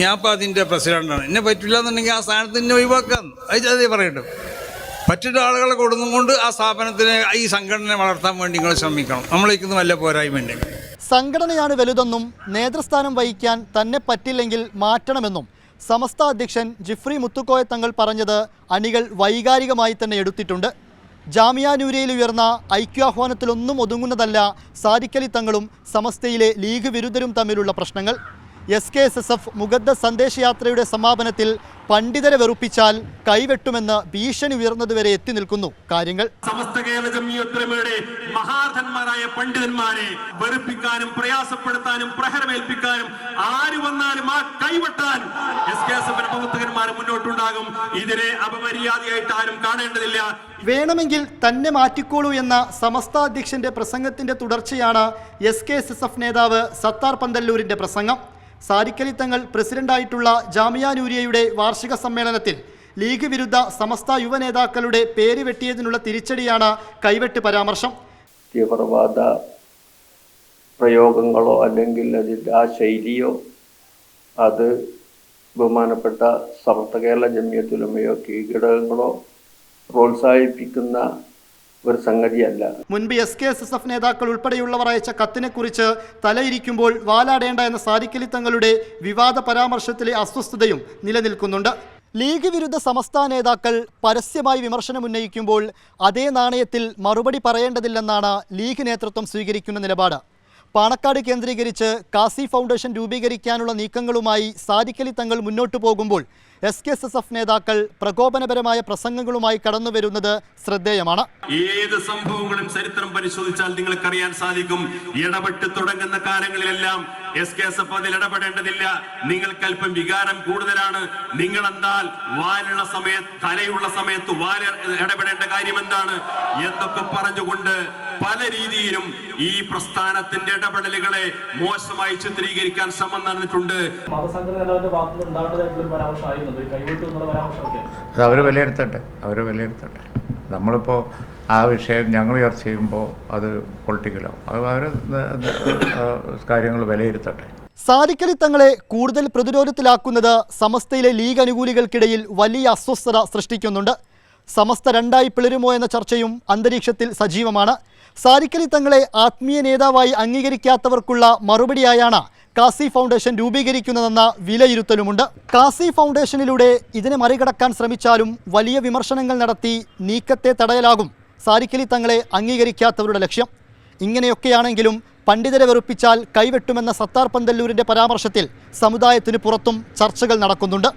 ഞാൻ ഇപ്പം അതിന്റെ പ്രസിഡന്റാണ് എന്നെ പറ്റില്ല എന്നുണ്ടെങ്കിൽ ആ സ്ഥാനത്ത് എന്നെ ഒഴിവാക്കാം. അത് അതേ പറയട്ടെ. പറ്റുന്ന ആളുകളെ കൊടുന്നുകൊണ്ട് ആ സ്ഥാപനത്തിനെ ഈ സംഘടനയെ വളർത്താൻ വേണ്ടി നിങ്ങൾ ശ്രമിക്കണം. നമ്മളേക്കൊന്നും വല്ല പോരായ്മ ഉണ്ടെങ്കിൽ സംഘടനയാണ് വലുതെന്നും നേതൃസ്ഥാനം വഹിക്കാൻ തന്നെ പറ്റില്ലെങ്കിൽ മാറ്റണമെന്നും സമസ്ത അധ്യക്ഷൻ ജിഫ്രി മുത്തുക്കോയ തങ്ങൾ പറഞ്ഞത് അണികൾ വൈകാരികമായി തന്നെ എടുത്തിട്ടുണ്ട്. ജാമിയ നൂരയിൽ ഉയർന്ന ഐക്യാഹ്വാനത്തിലൊന്നും ഒതുങ്ങുന്നതല്ല സാരിക്കലി തങ്ങളും സമസ്തയിലെ ലീഗ് വിരുദ്ധരും തമ്മിലുള്ള പ്രശ്നങ്ങൾ. S K S S F മുഗദ്ദ സന്ദേശയാത്രയുടെ സമാപനത്തിൽ പണ്ഡിതരെ വെറുപ്പിച്ചാൽ കൈവെട്ടുമെന്ന് ഭീഷണി ഉയർന്നതുവരെ എത്തി നിൽക്കുന്നു. കാര്യങ്ങൾ സമസ്ത കേരള ജമിയത്തുലമയുടെ മഹാധന്മാരായ പണ്ഡിതന്മാരെ വെറുപ്പിക്കാനും പ്രയാസപ്പെടുത്താനും പ്രഹരമേൽപ്പിക്കാനും ആര് വന്നാലും ആ കൈവെട്ടാൻ എസ് കെ എസ് എഫിന്റെ പ്രവർത്തകന്മാർ മുന്നോട്ടുണ്ടാകും. ഇതിനെ അപമര്യാദയായിട്ട് ആരും കാണേണ്ടതില്ല. വേണമെങ്കിൽ തന്നെ മാറ്റിക്കോളൂ എന്ന സമസ്ത അധ്യക്ഷന്റെ പ്രസംഗത്തിന്റെ തുടർച്ചയാണ് S K S S F നേതാവ് സത്താർ പന്തല്ലൂരിന്റെ പ്രസംഗം. സാരിക്കലി തങ്ങൾ പ്രസിഡന്റായിട്ടുള്ള ജാമിയാനൂരിയയുടെ വാർഷിക സമ്മേളനത്തിൽ ലീഗ് വിരുദ്ധ സമസ്ത യുവ നേതാക്കളുടെ പേര് വെട്ടിയതിനുള്ള തിരിച്ചടിയാണ് കൈവെട്ട് പരാമർശം. തീവ്രവാദ പ്രയോഗങ്ങളോ അല്ലെങ്കിൽ അതിന്റെ ആ ശൈലിയോ അത് ബഹുമാനപ്പെട്ട സമസ്ത കേരള ജമിയത്തുലമയോ കീഴ്ഘടകങ്ങളോ പ്രോത്സാഹിപ്പിക്കുന്ന ഒരു സംഗതിയല്ല. മുൻപ് S K S S F നേതാക്കൾ ഉൾപ്പെടെയുള്ളവർ അയച്ച കത്തിനെക്കുറിച്ച് തലയിരിക്കുമ്പോൾ വാലാടേണ്ട എന്ന സാരിക്കലി തങ്ങളുടെ വിവാദ പരാമർശത്തിലെ അസ്വസ്ഥതയും നിലനിൽക്കുന്നുണ്ട്. ലീഗ് വിരുദ്ധ സമസ്ത നേതാക്കൾ പരസ്യമായി വിമർശനം ഉന്നയിക്കുമ്പോൾ അതേ നാണയത്തിൽ മറുപടി പറയേണ്ടതില്ലെന്നാണ് ലീഗ് നേതൃത്വം സ്വീകരിക്കുന്ന നിലപാട്. പാണക്കാട് കേന്ദ്രീകരിച്ച് കാസി ഫൗണ്ടേഷൻ രൂപീകരിക്കാനുള്ള നീക്കങ്ങളുമായി സാരിക്കലി തങ്ങൾ മുന്നോട്ടു പോകുമ്പോൾ S K S S F നേതാക്കൾ പ്രകോപനപരമായ പ്രസംഗങ്ങളുമായി കടന്നു വരുന്നത് ശ്രദ്ധേയമാണ്. ഏത് സംഭവങ്ങളും ചരിത്രം പരിശോധിച്ചാൽ നിങ്ങൾക്കറിയാൻ സാധിക്കും. ഇടപെട്ട് തുടങ്ങുന്ന കാലങ്ങളിലെല്ലാം എസ് കെ എസ് എഫ് അതിൽ ഇടപെടേണ്ടതില്ല. നിങ്ങൾക്ക് അല്പം വികാരം കൂടുതലാണ്. നിങ്ങൾ എന്താ വാലുള്ള സമയത്ത് തലയുള്ള സമയത്ത് വാല ഇടപെടേണ്ട കാര്യം എന്താണ് എന്നൊക്കെ പറഞ്ഞുകൊണ്ട് പല രീതിയിലും ഈ പ്രസ്ഥാനത്തിന്റെ ഇടപെടലുകളെ മോശമായി ചിത്രീകരിക്കാൻ ശ്രമം നടന്നിട്ടുണ്ട്. അത് അവർ വിലയിരുത്തട്ടെ. അവർ വിലയിരുത്തട്ടെ. നമ്മളിപ്പോൾ ആ വിഷയം ഞങ്ങൾ ചർച്ച ചെയ്യുമ്പോൾ അത് പൊളിറ്റിക്കലാവും അത് അവർ കാര്യങ്ങൾ വിലയിരുത്തട്ടെ. സാരിക്കലി തങ്ങളെ കൂടുതൽ പ്രതിരോധത്തിലാക്കുന്നത് സമസ്തയിലെ ലീഗ് അനുകൂലികൾക്കിടയിൽ വലിയ അസ്വസ്ഥത സൃഷ്ടിക്കുന്നുണ്ട്. സമസ്ത രണ്ടായി പിളരുമോ എന്ന ചർച്ചയും അന്തരീക്ഷത്തിൽ സജീവമാണ്. സാരിക്കലി തങ്ങളെ ആത്മീയ നേതാവായി അംഗീകരിക്കാത്തവർക്കുള്ള മറുപടിയായാണ് കാസി ഫൗണ്ടേഷൻ രൂപീകരിക്കുന്നതെന്ന വിലയിരുത്തലുമുണ്ട്. കാസി ഫൗണ്ടേഷനിലൂടെ ഇതിനെ മറികടക്കാൻ ശ്രമിച്ചാലും വലിയ വിമർശനങ്ങൾ നടത്തി നീക്കത്തെ തടയലാകും സാരിക്കലി തങ്ങളെ അംഗീകരിക്കാത്തവരുടെ ലക്ഷ്യം. ഇങ്ങനെയൊക്കെയാണെങ്കിലും പണ്ഡിതരെ വെറുപ്പിച്ചാൽ കൈവെട്ടുമെന്ന സത്താർ പന്തല്ലൂരിന്റെ പരാമർശത്തിൽ സമുദായത്തിന് പുറത്തും ചർച്ചകൾ നടക്കുന്നുണ്ട്.